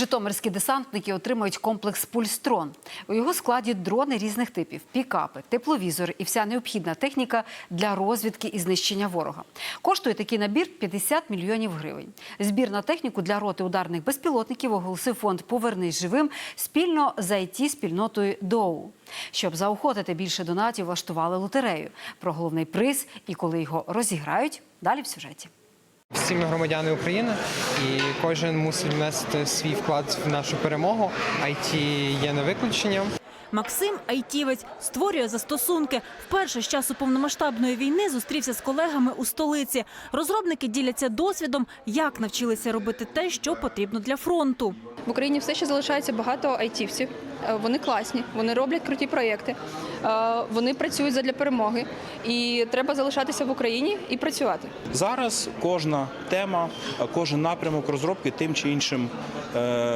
Житомирські десантники отримують комплекс Пульстрон. У його складі дрони різних типів, пікапи, тепловізори і вся необхідна техніка для розвідки і знищення ворога. Коштує такий набір 50 мільйонів гривень. Збір на техніку для роти ударних безпілотників оголосив фонд Повернись живим спільно з it спільнотою ДОУ. Щоб заохотити більше донатів, влаштували лотерею. Про головний приз і коли його розіграють, далі в сюжеті. Всі ми громадяни України, і кожен мусить внести свій вклад в нашу перемогу. IT є не виключенням. Максим айтівець створює застосунки. Вперше з часу повномасштабної війни зустрівся з колегами у столиці. Розробники діляться досвідом, як навчилися робити те, що потрібно для фронту. В Україні все ще залишається багато айтівців. Е, Вони класні, вони роблять круті проєкти, е, вони працюють задля перемоги. І треба залишатися в Україні і працювати. Зараз кожна тема, кожен напрямок розробки тим чи іншим е,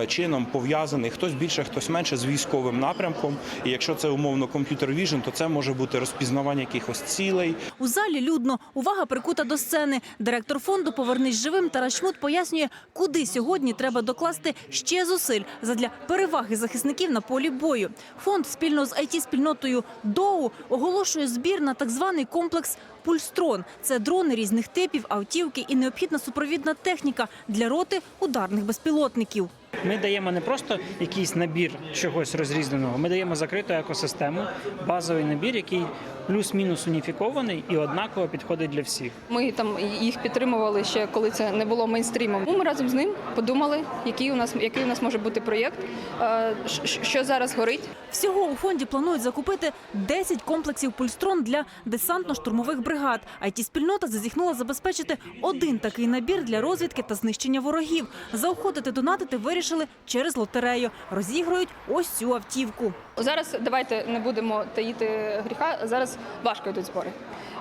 чином пов'язаний. Хтось більше, хтось менше з військовим напрямком. І якщо це умовно комп'ютер віжн, то це може бути розпізнавання якихось цілей, У залі людно увага прикута до сцени. Директор фонду Повернись живим Тарас Шмут пояснює, куди сьогодні треба докласти ще зусиль задля переваги захисників на полі бою. Фонд спільно з it спільнотою ДОУ оголошує збір на так званий комплекс. Пульстрон це дрони різних типів, автівки і необхідна супровідна техніка для роти ударних безпілотників. Ми даємо не просто якийсь набір чогось розрізненого, ми даємо закриту екосистему, базовий набір, який плюс-мінус уніфікований і однаково підходить для всіх. Ми там їх підтримували ще, коли це не було мейнстрімом. Ми разом з ним подумали, який у нас який у нас може бути проєкт, е, що зараз горить. Всього у фонді планують закупити 10 комплексів пульстрон для десантно-штурмових бригад. it спільнота зазіхнула забезпечити один такий набір для розвідки та знищення ворогів. Заохотити донатити вирішили через лотерею. Розіграють ось цю автівку. Зараз давайте не будемо таїти гріха. Зараз важко йдуть збори.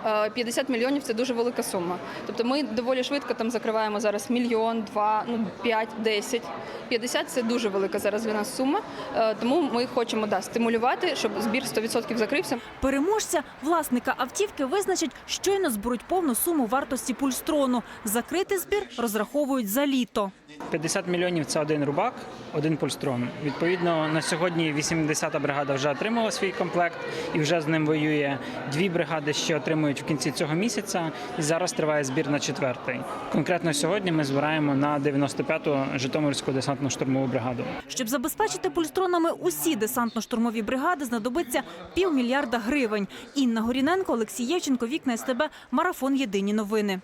Е, 50 мільйонів це дуже велика сума. Тобто ми доволі швидко там закриваємо зараз мільйон, два, ну п'ять, десять. 50 – це дуже велика зараз для нас сума. Е, Тому ми хочемо да, стимулювати, щоб збір 100% закрився. Переможця власника автівки визначать, щойно зберуть повну суму вартості пульстрону. Закрити збір розраховують за літо. 50 мільйонів це один рубак, один пульстрон. Відповідно, на сьогодні 80-та бригада вже отримала свій комплект і вже з ним воює. Дві бригади ще отримують в кінці цього місяця. І зараз триває збір на четвертий. Конкретно сьогодні ми збираємо на 95-ту Житомирську десантно-штурмову бригаду. Щоб забезпечити пульстронами усі десантно-штурмові бригади, знадобиться півмільярда гривень. Інна Горіненко, Олексій Євченко, Вікна СТБ, Марафон Єдині новини.